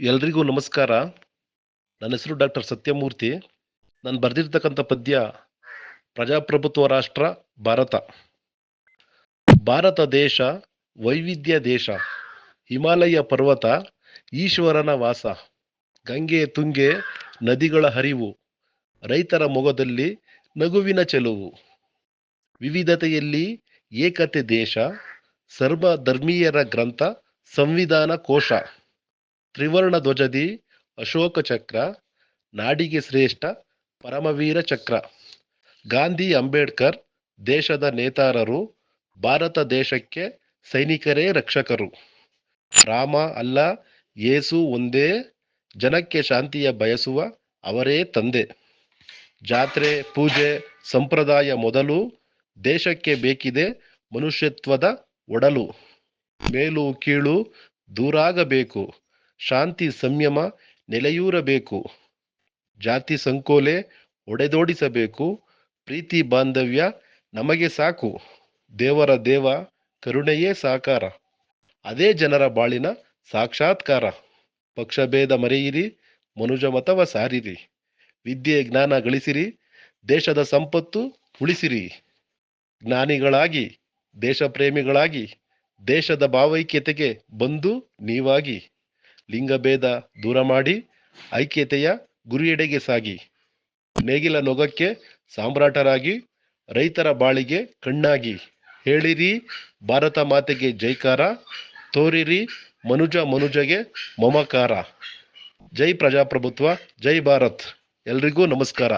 ಎಲ್ರಿಗೂ ನಮಸ್ಕಾರ. ನನ್ನ ಹೆಸರು ಡಾಕ್ಟರ್ ಸತ್ಯಮೂರ್ತಿ. ನಾನು ಬರೆದಿರ್ತಕ್ಕಂಥ ಪದ್ಯ ಪ್ರಜಾಪ್ರಭುತ್ವ ರಾಷ್ಟ್ರ, ಭಾರತ. ಭಾರತ ದೇಶ, ವೈವಿಧ್ಯ ದೇಶ, ಹಿಮಾಲಯ ಪರ್ವತ, ಈಶ್ವರನ ವಾಸ, ಗಂಗೆ, ತುಂಗೆ, ನದಿಗಳ ಹರಿವು, ರೈತರ ಮೊಗದಲ್ಲಿ ನಗುವಿನ ಚೆಲುವು. ವಿವಿಧತೆಯಲ್ಲಿ ಏಕತೆ ದೇಶ ಸರ್ವ ಧರ್ಮೀಯರ ಗ್ರಂಥ, ಸಂವಿಧಾನ ಕೋಶ. ತ್ರಿವರ್ಣ ಧ್ವಜದಿ, ಅಶೋಕ ಚಕ್ರ, ನಾಡಿಗೆ ಶ್ರೇಷ್ಠ, ಪರಮವೀರ ಚಕ್ರ. ಗಾಂಧಿ, ಅಂಬೇಡ್ಕರ್, ದೇಶದ ನೇತಾರರು, ಭಾರತ ದೇಶಕ್ಕೆ ಸೈನಿಕರೇ ರಕ್ಷಕರು. ರಾಮ, ಅಲ್ಲ ಯೇಸು ಒಂದೇ, ಜನಕ್ಕೆ ಶಾಂತಿಯ ಬಯಸುವ ಅವರೇ ತಂದೆ. ಜಾತ್ರೆ, ಪೂಜೆ, ಸಂಪ್ರದಾಯ ಮೊದಲು, ದೇಶಕ್ಕೆ ಬೇಕಿದೆ ಮನುಷ್ಯತ್ವದ ಒಡಲು. ಮೇಲು, ಕೀಳು, ದೂರಾಗಬೇಕು. ಶಾಂತಿ ಸಂಯಮ ನೆಲೆಯೂರಬೇಕು. ಜಾತಿ ಸಂಕೋಲೆ ಒಡೆದೋಡಿಸಬೇಕು. ಪ್ರೀತಿ ಬಾಂಧವ್ಯ ನಮಗೆ ಸಾಕು. ದೇವರ ದೇವ, ಕರುಣೆಯೇ ಸಾಕಾರ. ಅದೇ ಜನರ ಬಾಳಿನ ಸಾಕ್ಷಾತ್ಕಾರ. ಪಕ್ಷಭೇದ ಮರೆಯಿರಿ, ಮನುಜ ಮತವ ಸಾರಿರಿ. ವಿದ್ಯೆ ಜ್ಞಾನ ಗಳಿಸಿರಿ, ದೇಶದ ಸಂಪತ್ತು ಉಳಿಸಿರಿ. ಜ್ಞಾನಿಗಳಾಗಿ ದೇಶ ಪ್ರೇಮಿಗಳಾಗಿ ದೇಶದ ಭಾವೈಕ್ಯತೆಗೆ ಬಂದು ನೀವಾಗಿ. ಲಿಂಗಭೇದ ದೂರ ಮಾಡಿ ಐಕ್ಯತೆಯ ಗುರಿಯೆಡೆಗೆ ಸಾಗಿ. ನೇಗಿಲ ನೊಗಕ್ಕೆ ಸಾಮ್ರಾಟರಾಗಿ, ರೈತರ ಬಾಳಿಗೆ ಕಣ್ಣಾಗಿ. ಹೇಳಿರಿ ಭಾರತ ಮಾತೆಗೆ ಜೈಕಾರ, ತೋರಿರಿ ಮನುಜ ಮನುಜಗೆ ಮಮಕಾರ. ಜೈ ಪ್ರಜಾಪ್ರಭುತ್ವ, ಜೈ ಭಾರತ್. ಎಲ್ರಿಗೂ ನಮಸ್ಕಾರ.